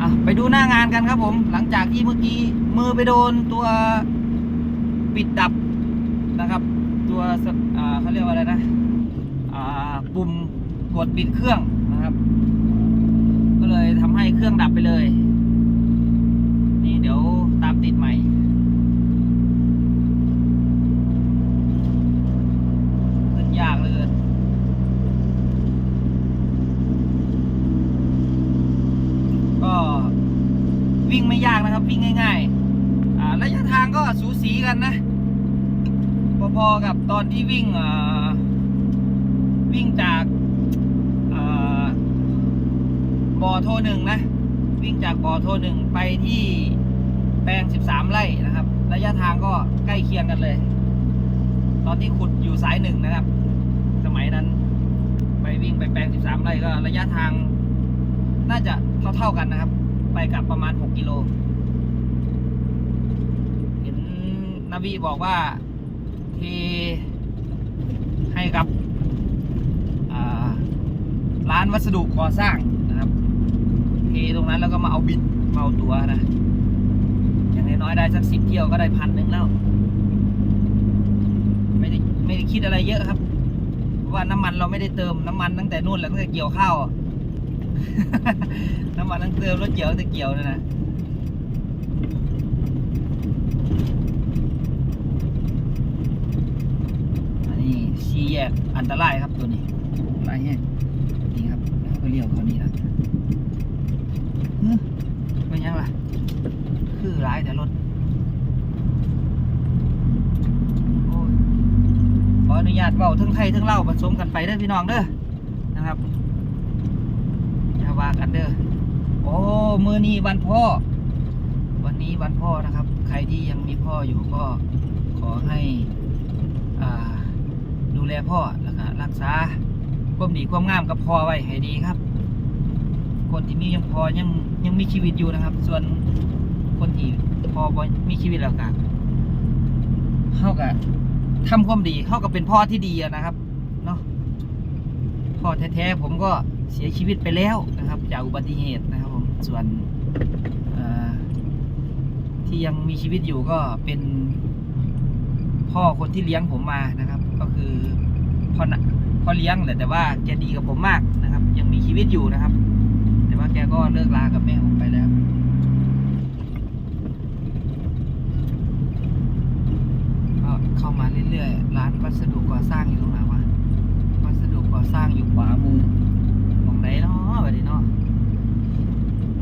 อะไปดูหน้างานกันครับผม หลังจากที่เมื่อกี้มือไปโดนตัวปิดดับนะครับ ตัวเขาเรียกว่าอะไรนะปุ่มกดปิดเครื่องนะครับ ก็เลยทำให้เครื่องดับไปเลย นี่เดี๋ยวตามติดใหม่ ขึ้นยากเหลย ก็วิ่งไม่ยากนะครับ วิ่งง่ายๆระยะทางก็สูสีกันนะ พอๆกับตอนที่วิ่งวิ่งจากอ่าบ่อโทหนึ่งนะ วิ่งจากบ่อโทหนึ่งไปที่แปลง 13 ไร่นะครับ ระยะทางก็ใกล้เคียงกันเลย ตอนที่ขุดอยู่สายหนึ่งนะครับ สมัยนั้น ไปวิ่งไปแปลง 13 ไร่ก็ระยะทางน่าจะเท่าๆกันนะครับ ไปกับประมาณ 6 กิโล เห็น นาวีบอกว่าเทให้กับร้านวัสดุก่อสร้างนะครับเทตรงนั้นแล้วก็มาเอาบินมาเอาตัวนะอย่างน้อยๆได้สักสิบเที่ยวก็ได้พันหนึ่งแล้ว ไม่ได้ไม่ได้คิดอะไรเยอะครับว่าน้ำมันเราไม่ได้เติมน้ำมันตั้งแต่นู่นแหละตั้งแต่เกี่ยวข้าว น้ำมันตั้งเติมรถเกี่ยวตั้งแต่เกี่ยวนั่นะอันีแยกอันตรายครับตัวนี้อันตรายแห้งนี่ครับแล้วก็เลี้ยวเขานี่นะเป็นยังล่ะ คือร้ายแต่รถโอ้ยขออนุญาตเบาทั้งไทยทั้งเล่าผสมกันไปเด้อพี่น้องเด้อนะครับอย่าว่ากันเด้อโอ้มือนี้วันพ่อ วันนี้วันพ่อนะครับ ใครที่ยังมีพ่ออยู่ก็ขอให้ ลพ่อแล้วก็รักษาความดีความงามกับพ่อไว้ให้ดีครับ คนที่มียังพอยังยังมีชีวิตอยู่นะครับ ส่วนคนที่พอบ่มีชีวิตแล้วก็เขาก็ทำความดีเขาก็เป็นพ่อที่ดีนะครับเนาะพ่อแท้ๆผมก็เสียชีวิตไปแล้วนะครับ จากอุบัติเหตุนะครับผมส่วนที่ยังมีชีวิตอยู่ก็เป็นพ่อคนที่เลี้ยงผมมานะครับ ก็คือพ่อนะพ่อเลี้ยงแหละแต่ว่าแกดีกับผมมากนะครับ ยังมีชีวิตอยู่นะครับ แต่ว่าแกก็เลิกลากับแม่ผมไปแล้วก็เข้ามาเรื่อยๆร้านวัสดุก่อสร้างอยู่ตรงไหนวะวัสดุก่อสร้างอยู่ขวามือมองไหนเนาะแบบนี้เนาะ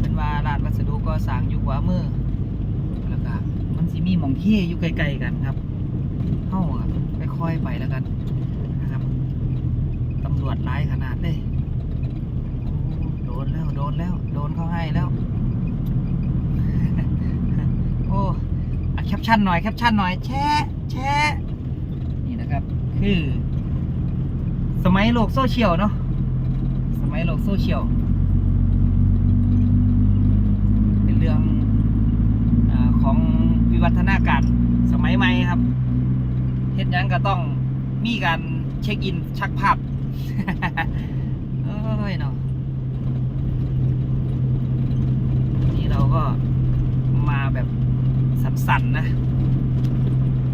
เป็นว่าร้านวัสดุก่อสร้างอยู่ขวามือแล้วก็มันสิมีมองเที่อยู่ไกลๆกันครับ เข้าอะค่อยๆไปแล้วกันนะครับตำรวจร้ายขนาดเลยโอ้โดนแล้วโดนแล้ว โดนเขาให้แล้ว โอ้อะแคปชั่นหน่อยแคปชั่นหน่อยแชะแชะนี่นะครับ คือ สมัยโลกโซเชียลเนาะสมัยโลกโซเชียลเป็นเรื่องอของวิวัฒนาการสมัยใหม่ครับ เฮ็ดยังก็ต้องมีการเช็คอินชักภาพเอ้ยเนาะนี่เราก็มาแบบสั่นๆนะ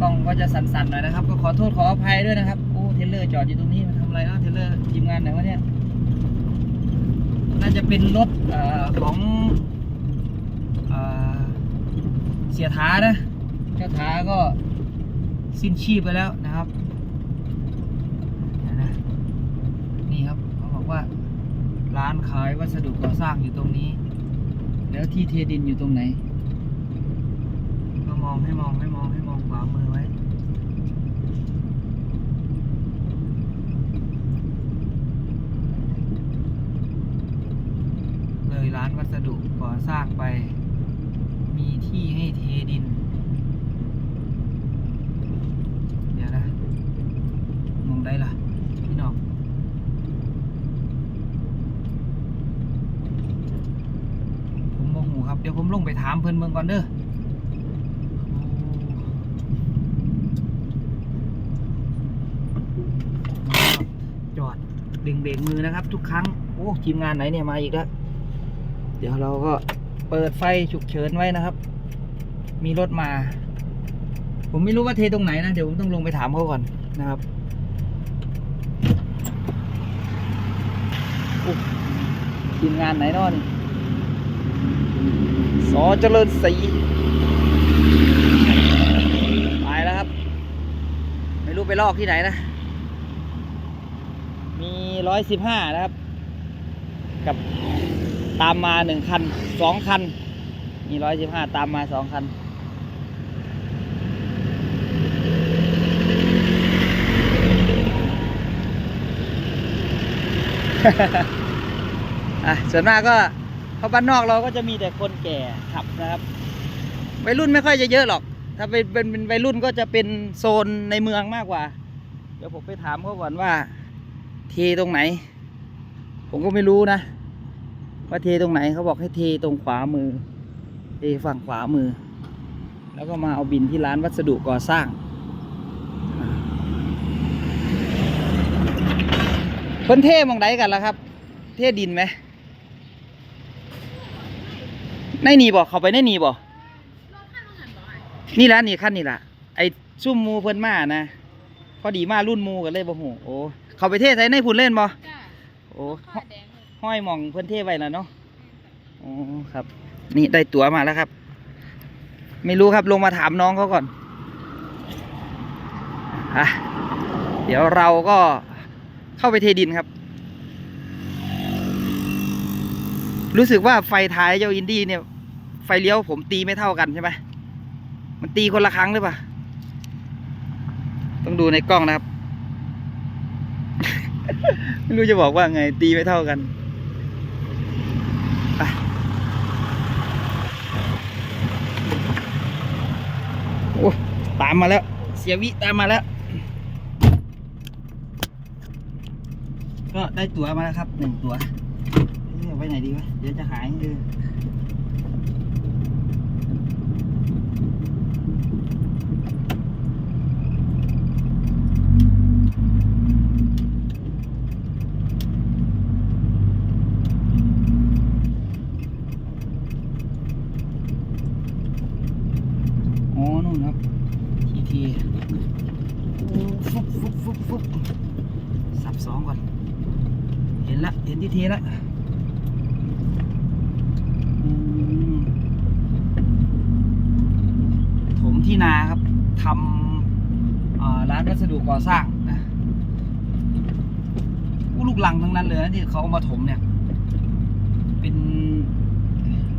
ต้องก็จะสั่นๆหน่อยนะครับ ก็ขอโทษขออภัยด้วยนะครับโอ้เทเลอร์จอดอยู่ตรงนี้มาทำอะไรเนาะเทเลอร์ทีมงานไหนวะเนี่ยน่าจะเป็นรถอของเอเสียท้านะเจ้าท้าก็ สิ้นชีพไปแล้วนะครับนะนี่ครับเขาบอกว่า ร้านขายวัสดุก่อสร้างอยู่ตรงนี้ แล้วที่เทดินอยู่ตรงไหน ก็มองให้มองให้มองให้มองขวามือไว้เลยร้านวัสดุก่อสร้างไป มีที่ให้เทดิน เดี๋ยวนะ มองได้ล่ะ พี่น้อง ผมโมโหครับ เดี๋ยวผมลงไปถามเพิ่นเมืองก่อนเด้อจอดดึงเบรกมือนะครับ ทุกครั้ง โอ้ทีมงานไหนเนี่ยมาอีกแล้ว เดี๋ยวเราก็เปิดไฟฉุกเฉินไว้นะครับ มีรถมา ผมไม่รู้ว่าเทตรงไหนนะ เดี๋ยวผมต้องลงไปถามเขาก่อนนะครับทีมงานไหนนอน สอเจริญศรีไปแล้วครับ ไม่รู้ไปลอกที่ไหนนะ มีร้อยสิบห้านะครับ กับตามมาหนึ่งคันสองคัน มีร้อยสิบห้าตามมาสองคันอะส่วนมากก็ เพราะบ้านนอกเราก็จะมีแต่คนแก่ขับนะครับ วัยรุ่นไม่ค่อยจะเยอะหรอก ถ้าเป็นเป็นวัยรุ่นก็จะเป็นโซนในเมืองมากกว่า เดี๋ยวผมไปถามเขาก่อนว่า เทตรงไหน ผมก็ไม่รู้นะ ว่าเทตรงไหนเขาบอกให้เทตรงขวามือ เทฝั่งขวามือ แล้วก็มาเอาบินที่ร้านวัสดุก่อสร้างเพิ่นเทมองไดกันแล้วครับ เทดินไหม ในนี่บ่เขาไปในนี่บ่นี่ละนี่ขั้นนี่ละไอ้ซุ่มหมูเพิ่นมานะพอดีมารุ่นหมูกันเลยบ่หูโอ้เขาไปเทใส่ในพุ่นเล่นบ่จ้าโอ้ผ้าแดงเลยห้อยหมองเพิ่นเทไว้แล้วเนาะโอ้ครับ นี่ได้ตั๋วมาแล้วครับ ไม่รู้ครับลงมาถามน้องเขาก่อนอะเดี๋ยวเราก็เข้าไปเทดินครับ รู้สึกว่าไฟท้ายเจ้าอินดี้เนี่ย ไฟเลี้ยวผมตีไม่เท่ากันใช่ไหมมันตีคนละครั้งหรือเปล่า ต้องดูในกล้องนะครับ ไม่รู้จะบอกว่าไง ตีไม่เท่ากันไปโอ้ตามมาแล้ว เสียวิตามมาแล้ว ก็ได้ตั๋วมาแล้วครับหนึ่งตั๋ว ไหนดีวะ เดี๋ยวจะหายเอออ๋อนู่นครทีทีฟุบฟุบฟุบฟุบสับสองก่อนเห็นละ เห็นทีทีละอืมถมที่นาครับ ทำร้านวัสดุก่อสร้างนะอู้ลูกลังทั้งนั้นเลยนะที่เขาเอามาถมเนี่ย เป็น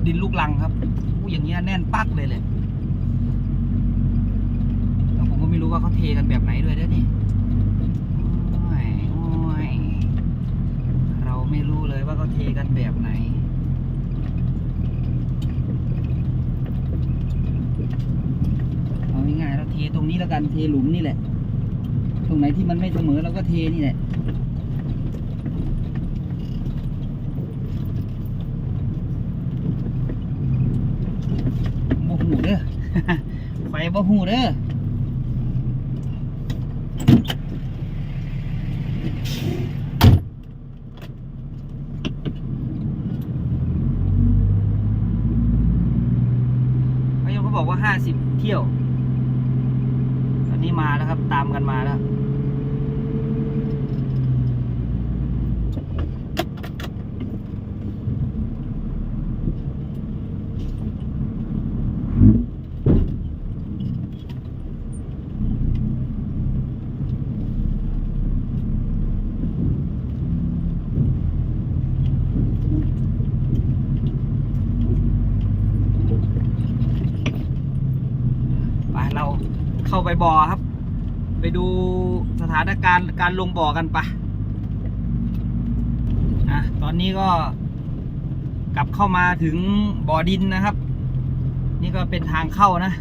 ดินลูกลังครับอู้อย่างเงี้ยแน่นปักเลยเลยแล้วผมก็ไม่รู้ว่าเขาเทกันแบบไหนด้วยเด้อนี่โอ้ยโอ้ยเราไม่รู้เลยว่าเขาเทกันแบบไหน เอาง่ายๆเราเท ตรงนี้แล้วกันเทหลุมนี่แหละ ตรงไหนที่มันไม่เสมอเราก็เทนี่แหละบ่หูเด้อไฟบ่หูเด้อพายงเขาบอกว่าห้าสิบเที่ยว นี้มาแล้วครับ ตามกันมาแล้ว ไปเราเข้า ไปบ่อครับ ไปดูสถานการณ์การลงบ่อกันปะอะตอนนี้ก็กลับเข้ามาถึงบ่อดินนะครับ นี่ก็เป็นทางเข้านะ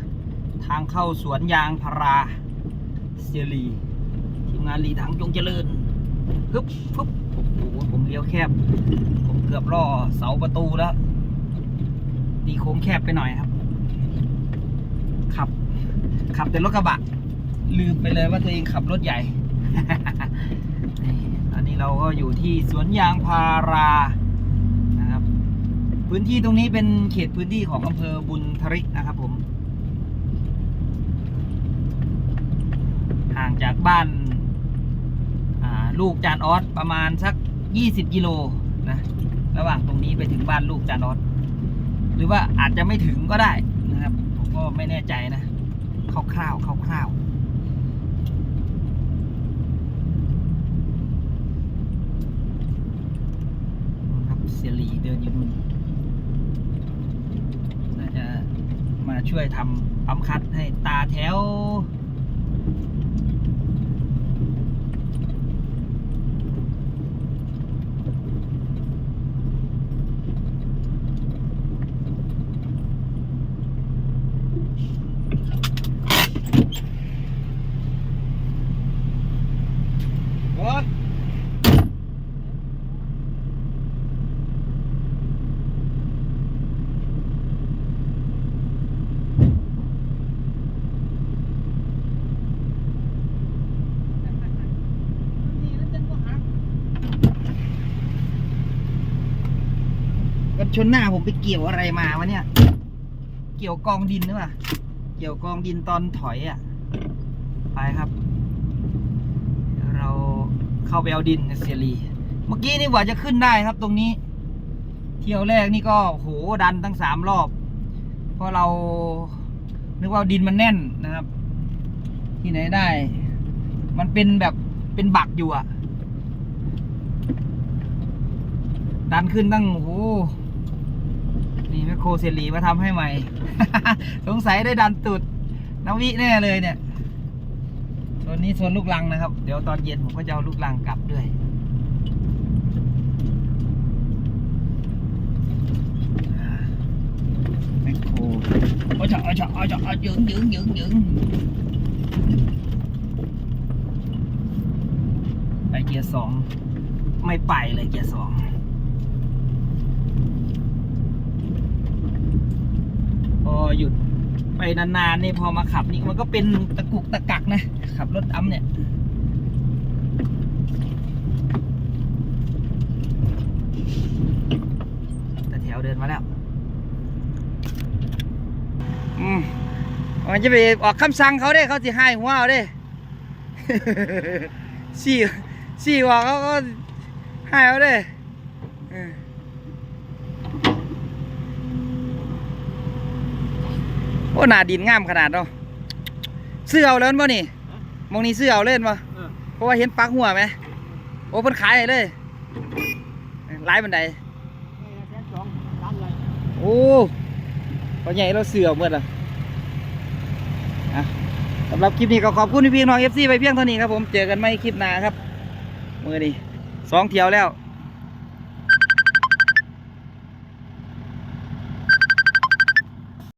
ทางเข้าสวนยางพาราเซียรีทีมงานรีถังจงเจริญฮึบฮึบโอ้โหผมเลี้ยวแคบ ผมเกือบล่อเสาประตูแล้วตีโค้งแคบไปหน่อยครับ ขับ ขับแต่รถกระบะ ลืมไปเลยว่าตัวเองขับรถใหญ่ ตอนนี้เราก็อยู่ที่สวนยางพารานะครับ พื้นที่ตรงนี้เป็นเขตพื้นที่ของอำเภอบุญทริกนะครับผม ห่างจากบ้านาลูกจานออสประมาณสัก 20 กิโลนะระหว่างตรงนี้ไปถึงบ้านลูกจานออสหรือว่าอาจจะไม่ถึงก็ได้นะครับ ผมก็ไม่แน่ใจนะ คร่าวๆคร่าวๆนู่นครับเสียหลีเดินอยู่นู่นน่าจะมาช่วยทำปั๊มคัดให้ตาแถว โอ้ กันชนหน้าผมไปเกี่ยวอะไรมาวะเนี่ย เกี่ยวกองดินหรือเปล่า เกี่ยวกองดินตอนถอยอะ ไปครับเดี๋ยวเราเข้าไปเอาดินเสียรี เมื่อกี้นี่กว่าจะขึ้นได้ครับตรงนี้ เที่ยวแรกนี่ก็โหดันตั้งสามรอบ เพราะเรา นึกว่าดินมันแน่นนะครับ ที่ไหนได้ มันเป็นแบบเป็นบักอยู่อะดันขึ้นตั้งโอ้โห นี่แมคโครเซรีมาทำให้ใหม่ สงสัยได้ดันตุดนวิแน่เลยเนี่ยส่วนนี้ส่วนลูกลังนะครับ เดี๋ยวตอนเย็นผมก็จะเอาลูกลังกลับด้วยแมคโครโอ้ยเฉาะโอ้ยเฉาะโอ้ยเฉาะโอ้ยยึงยึงยึงยึงไปเกียร์สองไม่ไปเลยเกียร์สองพ อหยุดไปนานๆนี่พอมาขับนี่มันก็เป็นตะกุกตะกักนะ ขับรถดำเนี่ยแต่แถวเดินมาแล้ว อืมมันจะไปออกคำสั่งเขาได้เขาสิให้หัวเอาได้สี่สี่ออกเขาก็ให้เอาได้เออ โอ้หนาดินงามขนาดเนาะเสื้อเอาเล่นป่นี่มองนี้เสื้อเอาเล่นป่เพราะว่าเห็นปักหัวไหมโอ้เพิ่นขายให้เลยร้ายบันไดโอ้พอใหญ่เราเสือเอาเมื่อละอะสำหรับคลิปนี้ก็ขอบคุณพี่ๆน้องเอฟซีไปเพียงเท่านี้ครับผม เจอกันไม่คลิปหน้าครับ มือนี้สองเที่ยวแล้ว